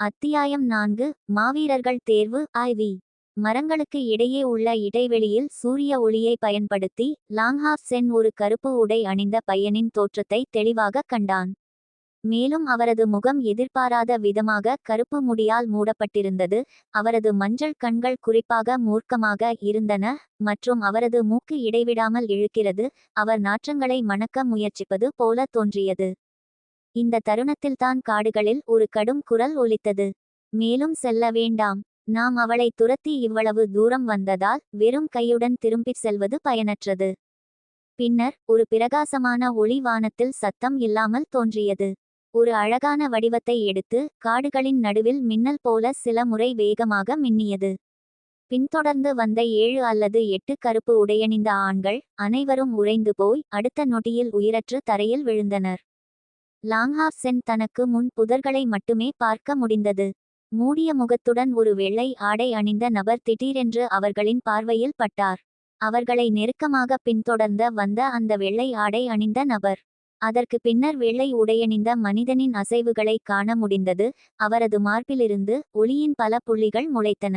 அத்தியாயம் நான்கு மாவீரர்கள் தேர்வு ஐவி மரங்களுக்கு இடையே உள்ள இடைவெளியில் சூரிய ஒளியை பயன்படுத்தி லாங்ஹாஃப் சென் ஒரு கருப்பு உடை அணிந்த பையனின் தோற்றத்தை தெளிவாகக் கண்டான். மேலும் அவரது முகம் எதிர்பாராத விதமாக கருப்பு முடியால் மூடப்பட்டிருந்தது அவரது மஞ்சள் கண்கள் குறிப்பாக மூர்க்கமாக இருந்தன மற்றும் அவரது மூக்கு இடைவிடாமல் இழுக்கிறது அவர் நாற்றங்களை மணக்க முயற்சிப்பது போல தோன்றியது. இந்த தருணத்தில்தான் காடுகளில் ஒரு கடும் குரல் ஒலித்தது. மேலும் செல்ல வேண்டாம். நாம் அவளை துரத்தி இவ்வளவு தூரம் வந்ததால் வெறும் கையுடன் திரும்பிச் செல்வது பயனற்றது. பின்னர் ஒரு பிரகாசமான ஒளி வானத்தில் சத்தம் இல்லாமல் தோன்றியது. ஒரு அழகான வடிவத்தை எடுத்து காடுகளின் நடுவில் மின்னல் போல சில முறை வேகமாக மின்னியது. பின்தொடர்ந்து வந்த ஏழு அல்லது எட்டு கருப்பு உடையணிந்த ஆண்கள் அனைவரும் உறைந்து போய் அடுத்த நொடியில் உயிரற்று தரையில் விழுந்தனர். லாங்ஹாப் சென் தனக்கு முன் புதர்களை மட்டுமே பார்க்க முடிந்தது. மூடிய முகத்துடன் ஒரு வெள்ளை ஆடை அணிந்த நபர் திடீரென்று அவர்களின் பார்வையில் பட்டார். அவர்களை நெருக்கமாக பின்தொடர்ந்த வந்த அந்த வெள்ளை ஆடை அணிந்த நபர். அதற்கு பின்னர் வெள்ளை உடையணிந்த மனிதனின் அசைவுகளை காண முடிந்தது. அவரது மார்பிலிருந்து ஒளியின் பல புள்ளிகள் முளைத்தன.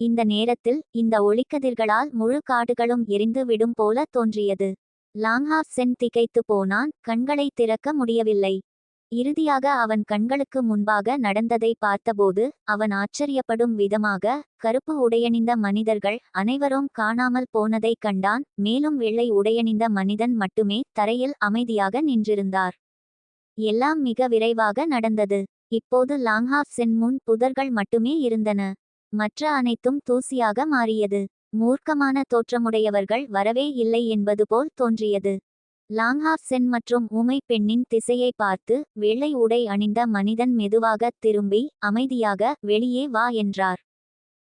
இந்த நேரத்தில் இந்த ஒளிக்கதிர்களால் முழு காடுகளும் எரிந்து விடும் போல தோன்றியது. லாங்ஹாஃப் சென் திகைத்து போனான் கண்களை திறக்க முடியவில்லை. இறுதியாக அவன் கண்களுக்கு முன்பாக நடந்ததை பார்த்தபோது அவன் ஆச்சரியப்படும் விதமாக கருப்பு உடையணிந்த மனிதர்கள் அனைவரும் காணாமல் போனதைக் கண்டான் மேலும் வெள்ளை உடையணிந்த மனிதன் மட்டுமே தரையில் அமைதியாக நின்றிருந்தார். எல்லாம் மிக விரைவாக நடந்தது. இப்போது லாங்ஹாஃப் சென் முன் புதர்கள் மட்டுமே இருந்தன. மற்ற அனைத்தும் தூசியாக மாறியது. மூர்க்கமான தோற்றமுடையவர்கள் வரவே இல்லை என்பது போல் தோன்றியது. லாங்ஹாஃப் சென் மற்றும் ஊமை பெண்ணின் திசையை பார்த்து வெள்ளை உடை அணிந்த மனிதன் மெதுவாக திரும்பி அமைதியாக வெளியே வா என்றார்.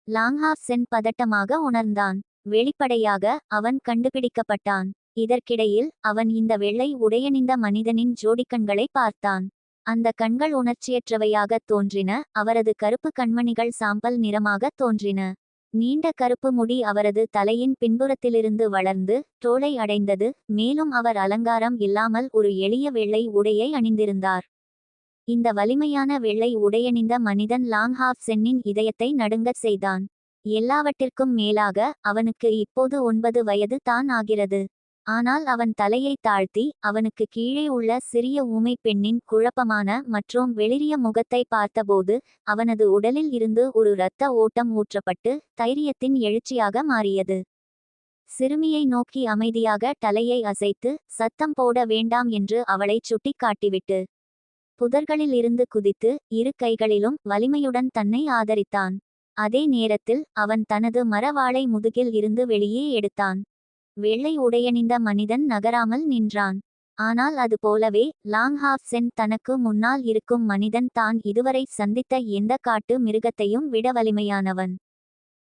லாங்ஹாஃப் சென் பதட்டமாக உணர்ந்தான். வெளிப்படையாக அவன் கண்டுபிடிக்கப்பட்டான். இதற்கிடையில் அவன் இந்த வெள்ளை உடையணிந்த மனிதனின் ஜோடிக்கண்களை பார்த்தான். அந்த கண்கள் உணர்ச்சியற்றவையாக தோன்றின. அவரது கருப்பு கண்மணிகள் சாம்பல் நிறமாக தோன்றின. நீண்ட கருப்பு முடி அவரது தலையின் பின்புறத்திலிருந்து வளர்ந்து தோளை அடைந்தது மேலும் அவர் அலங்காரம் இல்லாமல் ஒரு எளிய வெள்ளை உடையை அணிந்திருந்தார். இந்த வலிமையான வெள்ளை உடையணிந்த மனிதன் லாங்ஹாஃப் சென்னின் இதயத்தை நடுங்கச் செய்தான். எல்லாவற்றிற்கும் மேலாக அவனுக்கு இப்போது ஒன்பது வயது தான் ஆகிறது. ஆனால் அவன் தலையை தாழ்த்தி அவனுக்கு கீழே உள்ள சிறிய ஊமை பெண்ணின் குழப்பமான மற்றும் வெளிரிய முகத்தை பார்த்தபோது அவனது உடலில் இருந்து ஒரு இரத்த ஓட்டம் ஊற்றப்பட்டு தைரியத்தின் எழுச்சியாக மாறியது. சிறுமியை நோக்கி அமைதியாக தலையை அசைத்து சத்தம் போட வேண்டாம் என்று அவளை சுட்டிக்காட்டிவிட்டு புதர்களில் இருந்து குதித்து இரு கைகளிலும் வலிமையுடன் தன்னை ஆதரித்தான். அதே நேரத்தில் அவன் தனது மரவாளை முதுகில் இருந்து வெளியே எடுத்தான். வெள்ளை உடையணிந்த மனிதன் நகராமல் நின்றான். ஆனால் அது போலவே லாங்ஹாஃப் சென் தனக்கு முன்னால் இருக்கும் மனிதன் தான் இதுவரை சந்தித்த எந்த காட்டு மிருகத்தையும் விட வலிமையானவன்.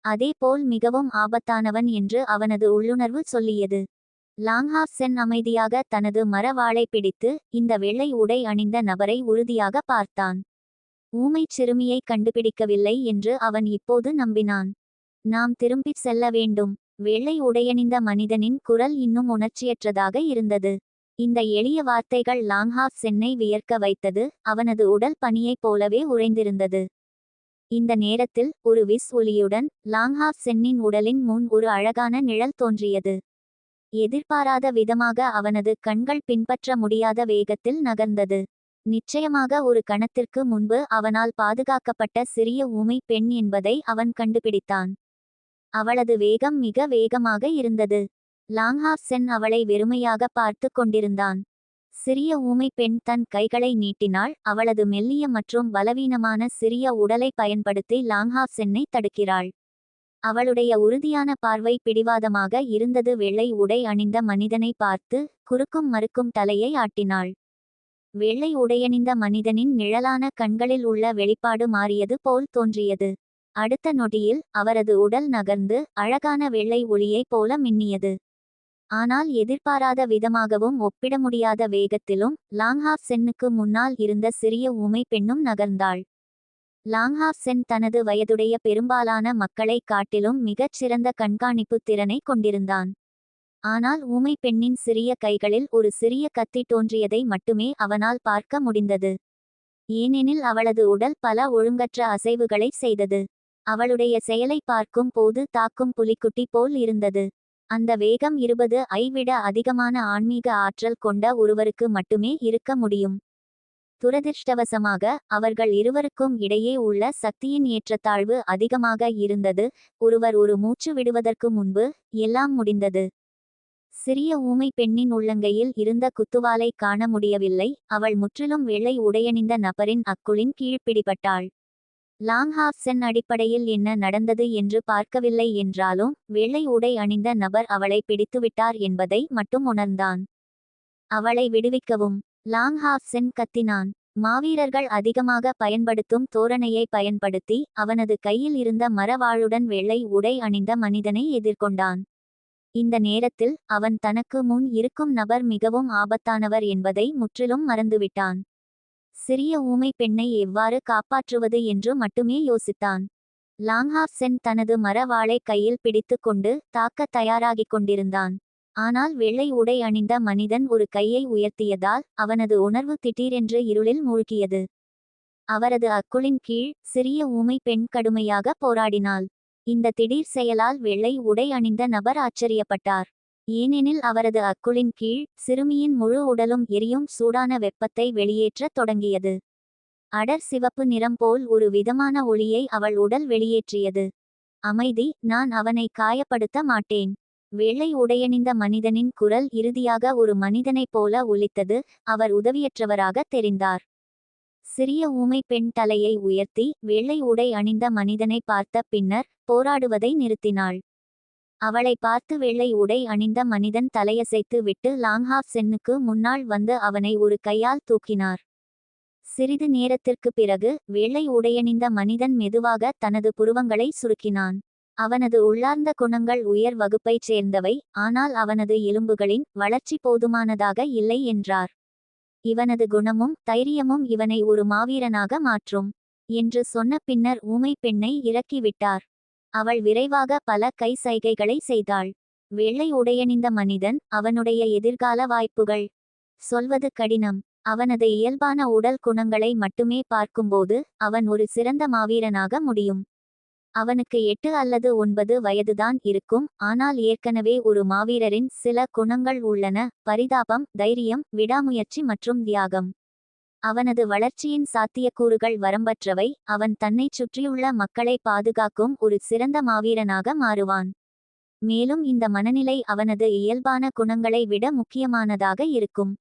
அதேபோல் மிகவும் ஆபத்தானவன் என்று அவனது உள்ளுணர்வு சொல்லியது. லாங்ஹாஃப் சென் அமைதியாக தனது மரவாளை பிடித்து இந்த வெள்ளை உடை அணிந்த நபரை உறுதியாக பார்த்தான். ஊமைச் சிறுமியை கண்டுபிடிக்கவில்லை என்று அவன் இப்போது நம்பினான். நாம் திரும்பிச் செல்ல வேண்டும். வெள்ளை உடையணிந்த மனிதனின் குரல் இன்னும் உணர்ச்சியற்றதாக இருந்தது. இந்த எளிய வார்த்தைகள் லாங்ஹாஃப் சென்னை வியர்க்க வைத்தது அவனது உடல் பனியைப் போலவே உறைந்திருந்தது. இந்த நேரத்தில் ஒரு விஸ் ஒலியுடன் லாங்ஹாஃப் சென்னின் உடலின் முன் ஒரு அழகான நிழல் தோன்றியது. எதிர்பாராத விதமாக அவனது கண்கள் பின்பற்ற முடியாத வேகத்தில் நகர்ந்தது. நிச்சயமாக ஒரு கணத்திற்கு முன்பு அவனால் பாதுகாக்கப்பட்ட சிறிய ஊமை பெண் என்பதை அவன் கண்டுபிடித்தான். அவளது வேகம் மிக வேகமாக இருந்தது. லாங்ஹாஃப் சென் அவளை வெறுமையாக பார்த்து கொண்டிருந்தான். சிறிய ஊமை பெண் தன் கைகளை நீட்டினாள். அவளது மெல்லிய மற்றும் பலவீனமான சிறிய உடலை பயன்படுத்தி லாங்ஹாப் சென்னை தடுக்கிறாள். அவளுடைய உறுதியான பார்வை பிடிவாதமாக இருந்தது. வெள்ளை உடை அணிந்த மனிதனை பார்த்து குறுக்கும் மறுக்கும் தலையை ஆட்டினாள். வெள்ளை உடையணிந்த மனிதனின் நிழலான கண்களில் உள்ள வெளிப்பாடு மாறியது போல் தோன்றியது. அடுத்த நொடியில் அவரது உடல் நகர்ந்து அழகான வெள்ளை ஒளியைப் போல மின்னியது. ஆனால் எதிர்பாராத விதமாகவும் ஒப்பிட முடியாத வேகத்திலும் லாங்ஹாஃப் சென்னுக்கு முன்னால் இருந்த சிறிய ஊமை பெண்ணும் நகர்ந்தாள். லாங்ஹாஃப் சென் தனது வயதுடைய பெரும்பாலான மக்களைக் காட்டிலும் மிகச் சிறந்த கண்காணிப்பு திறனை கொண்டிருந்தான். ஆனால் ஊமை பெண்ணின் சிறிய கைகளில் ஒரு சிறிய கத்தி தோன்றியதை மட்டுமே அவனால் பார்க்க முடிந்தது. ஏனெனில் அவளது உடல் பல ஒழுங்கற்ற அசைவுகளை செய்தது. அவளுடைய செயலை பார்க்கும் போது தாக்கும் புலிக்குட்டி போல் இருந்தது. அந்த வேகம் இருபது ஐ விட அதிகமான ஆன்மீக ஆற்றல் கொண்ட ஒருவருக்கு மட்டுமே இருக்க முடியும். துரதிர்ஷ்டவசமாக அவர்கள் இருவருக்கும் இடையே உள்ள சக்தியின் ஏற்றத்தாழ்வு அதிகமாக இருந்தது. ஒருவர் ஒரு மூச்சு விடுவதற்கு முன்பு எல்லாம் முடிந்தது. சிறிய ஊமை பெண்ணின் உள்ளங்கையில் இருந்த குத்துவாலை காண முடியவில்லை. அவள் முற்றிலும் வெள்ளை உடையணிந்த நபரின் அக்குளின் கீழ் லாங் லாங்ஹாப்சன் அடிப்படையில் என்ன நடந்தது என்று பார்க்கவில்லை என்றாலும் வெள்ளை உடை அணிந்த நபர் அவளை பிடித்துவிட்டார் என்பதை மட்டும் உணர்ந்தான். அவளை விடுவிக்கவும். லாங்ஹாப்சென் கத்தினான். மாவீரர்கள் அதிகமாக பயன்படுத்தும் தோரணையை பயன்படுத்தி அவனது கையில் இருந்த மரவாளுடன் வெள்ளை உடை அணிந்த மனிதனை எதிர்கொண்டான். இந்த நேரத்தில் அவன் தனக்கு முன் இருக்கும் நபர் மிகவும் ஆபத்தானவர் என்பதை முற்றிலும் மறந்துவிட்டான். சிறிய ஊமை பெண்ணை எவ்வாறு காப்பாற்றுவது என்று மட்டுமே யோசித்தான். லாங்ஹாப் சென் தனது மரவாளை கையில் பிடித்து கொண்டு தாக்க தயாராகிக் கொண்டிருந்தான். ஆனால் வெள்ளை உடை அணிந்த மனிதன் ஒரு கையை உயர்த்தியதால் அவனது உணர்வு திடீரென்று இருளில் மூழ்கியது. அவரது அக்குளின் கீழ் சிறிய ஊமை பெண் கடுமையாக போராடினாள். இந்த திடீர் செயலால் வெள்ளை உடை அணிந்த நபர் ஆச்சரியப்பட்டார். ஏனெனில் அவரது அக்குளின் கீழ் சிறுமியின் முழு உடலும் எரியும் சூடான வெப்பத்தை வெளியேற்றத் தொடங்கியது. அடர் சிவப்பு நிறம் போல் ஒரு விதமான ஒளியை அவள் உடல் வெளியேற்றியது. அமைதி நான் அவனை காயப்படுத்த மாட்டேன். வெள்ளை உடையணிந்த மனிதனின் குரல் இறுதியாக ஒரு மனிதனைப் போல ஒலித்தது. அவர் உதவியற்றவராக தெரிந்தார். சிறிய ஊமை பெண் தலையை உயர்த்தி வெள்ளை உடை அணிந்த மனிதனை பார்த்த பின்னர் போராடுவதை நிறுத்தினாள். அவளை பார்த்து வெள்ளை உடை அணிந்த மனிதன் தலையசைத்து விட்டு லாங்ஹாப் சென்னுக்கு முன்னால் வந்து அவனை ஒரு கையால் தூக்கினார். சிறிது நேரத்திற்கு பிறகு வெள்ளை உடையணிந்த மனிதன் மெதுவாக தனது புருவங்களை சுருக்கினான். அவனது உள்ளார்ந்த குணங்கள் உயர் வகுப்பைச் சேர்ந்தவை ஆனால் அவனது எலும்புகளின் வளர்ச்சி போதுமானதாக இல்லை என்றார். இவனது குணமும் தைரியமும் இவனை ஒரு மாவீரனாக மாற்றும் என்று சொன்ன பின்னர் ஊமை பெண்ணை இறக்கிவிட்டார். அவள் விரைவாக பல கை சைகைகளை செய்தாள். வெள்ளை உடையணிந்த மனிதன் அவனுடைய எதிர்கால வாய்ப்புகள். சொல்வது கடினம். அவனது இயல்பான உடல் குணங்களை மட்டுமே பார்க்கும்போது அவன் ஒரு சிறந்த மாவீரனாக முடியும். அவனுக்கு எட்டு அல்லது ஒன்பது வயதுதான் இருக்கும். ஆனால் ஏற்கனவே ஒரு மாவீரரின் சில குணங்கள் உள்ளன. பரிதாபம் தைரியம் விடாமுயற்சி மற்றும் தியாகம். அவனது வளர்ச்சியின் சாத்தியக்கூறுகள் வரம்பற்றவை அவன் தன்னைச் சுற்றியுள்ள மக்களை பாதுகாக்கும் ஒரு சிறந்த மாவீரனாக மாறுவான். மேலும் இந்த மனநிலை அவனது இயல்பான குணங்களை விட முக்கியமானதாக இருக்கும்.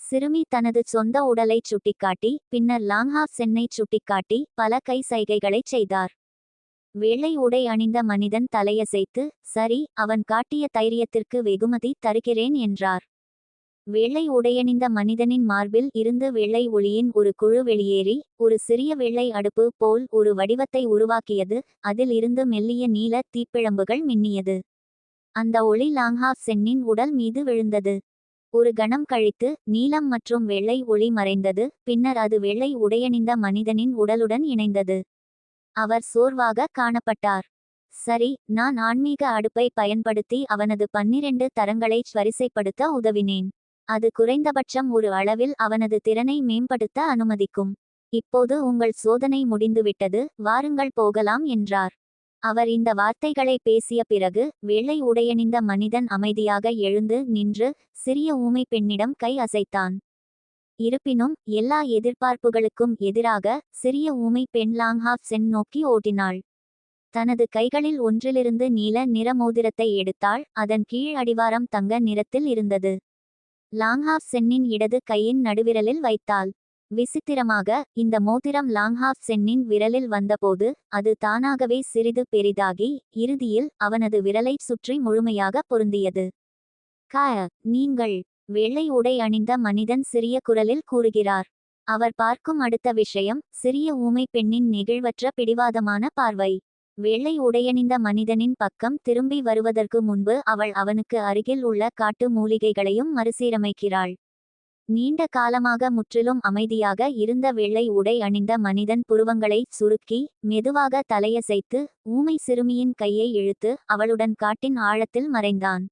சிறுமி தனது சொந்த உடலைச் சுட்டிக்காட்டி பின்னர் லாங்ஹாப் சென்னை சுட்டிக்காட்டி பல கை சைகைகளைச் செய்தார். வெள்ளை உடை அணிந்த மனிதன் தலையசைத்து சரி அவன் காட்டிய தைரியத்திற்கு வெகுமதி தருகிறேன் என்றார். வெள்ளை உடையணிந்த மனிதனின் மார்பில் இருந்து வெள்ளை ஒளியின் ஒரு குழு வெளியேறி ஒரு சிறிய வெள்ளை அடுப்பு போல் ஒரு வடிவத்தை உருவாக்கியது அதில் இருந்து மெல்லிய நீல தீப்பிழம்புகள் மின்னியது. அந்த ஒளி லாங்ஹாப் சென்னின் உடல் மீது விழுந்தது. ஒரு கணம் கழித்து நீலம் மற்றும் வெள்ளை ஒளி மறைந்தது பின்னர் அது வெள்ளை உடையணிந்த மனிதனின் உடலுடன் இணைந்தது. அவர் சோர்வாக காணப்பட்டார். சரி நான் ஆன்மீக அடுப்பை பயன்படுத்தி அவனது பன்னிரண்டு தரங்களை வரிசைப்படுத்த உதவினேன். அது குறைந்தபட்சம் ஒரு அளவில் அவனது திறனை மேம்படுத்த அனுமதிக்கும். இப்போது உங்கள் சோதனை முடிந்துவிட்டது வாருங்கள் போகலாம் என்றார். அவர் இந்த வார்த்தைகளை பேசிய பிறகு வெள்ளை உடையணிந்த மனிதன் அமைதியாக எழுந்து நின்று சிறிய ஊமை பெண்ணிடம் கை அசைத்தான். இருப்பினும் எல்லா எதிர்பார்ப்புகளுக்கும் எதிராக சிறிய ஊமை பெண் லாங்ஹாப் சென் நோக்கி ஓட்டினாள் தனது கைகளில் ஒன்றிலிருந்து நீல நிற மோதிரத்தை எடுத்தாள் அதன் கீழ் அடிவாரம் தங்க நிறத்தில் இருந்தது. லாங்ஹாஃப் சென்னின் இடது கையின் நடுவிரலில் வைத்தாள். விசித்திரமாக இந்த மோதிரம் லாங்ஹாஃப் சென்னின் விரலில் வந்தபோது அது தானாகவே சிறிது பெரிதாகி இறுதியில் அவனது விரலைச் சுற்றி முழுமையாக பொருந்தியது. க நீங்கள் வெள்ளை உடை அணிந்த மனிதன் சிறிய குரலில் கூறுகிறார். அவர் பார்க்கும் அடுத்த விஷயம் சிறிய ஊமை பெண்ணின் நெகிழ்வற்ற பிடிவாதமான பார்வை. வெள்ளை உடையணிந்த மனிதனின் பக்கம் திரும்பி வருவதற்கு முன்பு அவள் அவனுக்கு அருகில் உள்ள காட்டு மூலிகைகளையும் மறுசீரமைக்கிறாள். நீண்ட காலமாக முற்றிலும் அமைதியாக இருந்த வெள்ளை உடை அணிந்த மனிதன் புருவங்களை சுருக்கி மெதுவாக தலையசைத்து ஊமை சிறுமியின் கையை இழுத்து அவளுடன் காட்டின் ஆழத்தில் மறைந்தான்.